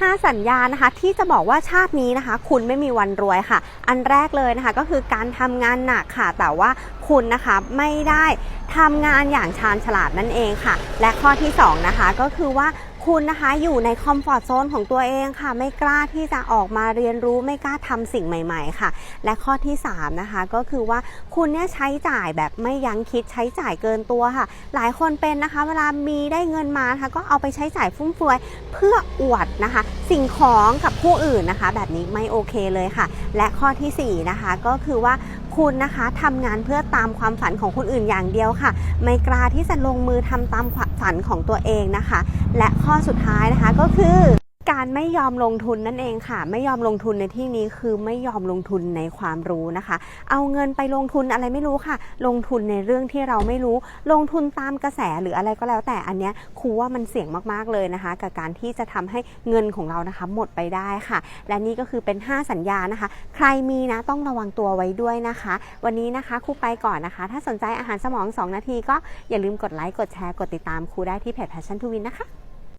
5 สัญญานะคะ ที่จะบอกว่าชาตินี้นะคะ คุณไม่มีวันรวยค่ะ อันแรกเลยนะคะก็คือการทำงานหนักค่ะ แต่ว่าคุณนะคะไม่ได้ทำงานอย่างชาญฉลาดนั่นเองค่ะ และข้อที่สองนะคะก็คือว่า คุณนะคะอยู่ในคอมฟอร์ทโซนของตัวเองค่ะ ไม่กล้าที่จะออกมาเรียนรู้ไม่กล้าทำสิ่งใหม่ ๆ ค่ะ และข้อที่สามนะคะก็คือว่าคุณเนี่ยใช้จ่ายแบบไม่ยั้งคิดใช้จ่ายเกินตัวค่ะ หลายคนเป็นนะคะ เวลามีได้เงินมานะคะก็เอาไปใช้จ่ายฟุ่มเฟือยเพื่ออวดนะคะ สิ่งของกับผู้อื่นนะคะ แบบนี้ไม่โอเคเลยค่ะ และข้อทีสี่4นะคะก็คือว่าคุณนะคะทำงานเพื่อตามความฝันของคนอื่นอย่างเดียวค่ะ ไม่กล้าที่จะลงมือทำตามฝันของตัวเองนะคะ และข้อสุดท้ายนะคะก็คือ การไม่ยอมลงทุนนั่นเองค่ะ ไม่ยอมลงทุนในที่นี้คือไม่ยอมลงทุนในความรู้นะคะ เอาเงินไปลงทุนอะไรไม่รู้ค่ะ ลงทุนในเรื่องที่เราไม่รู้ ลงทุนตามกระแสหรืออะไรก็แล้ว แต่อันเนี้ยครูว่ามันเสี่ยงมากๆเลยนะคะ กับการที่จะทำให้เงินของเรานะคะ หมดไปได้ค่ะ และนี่ก็คือเป็น 5 สัญญานะคะ ใครมีนะต้องระวังตัวไว้ด้วยนะคะ วันนี้นะคะครูไปก่อนนะคะ ถ้าสนใจอาหารสมอง 2 นาที ก็อย่าลืมกดไลค์กดแชร์กดติดตามครูได้ที่เพจ Passion to Win นะคะ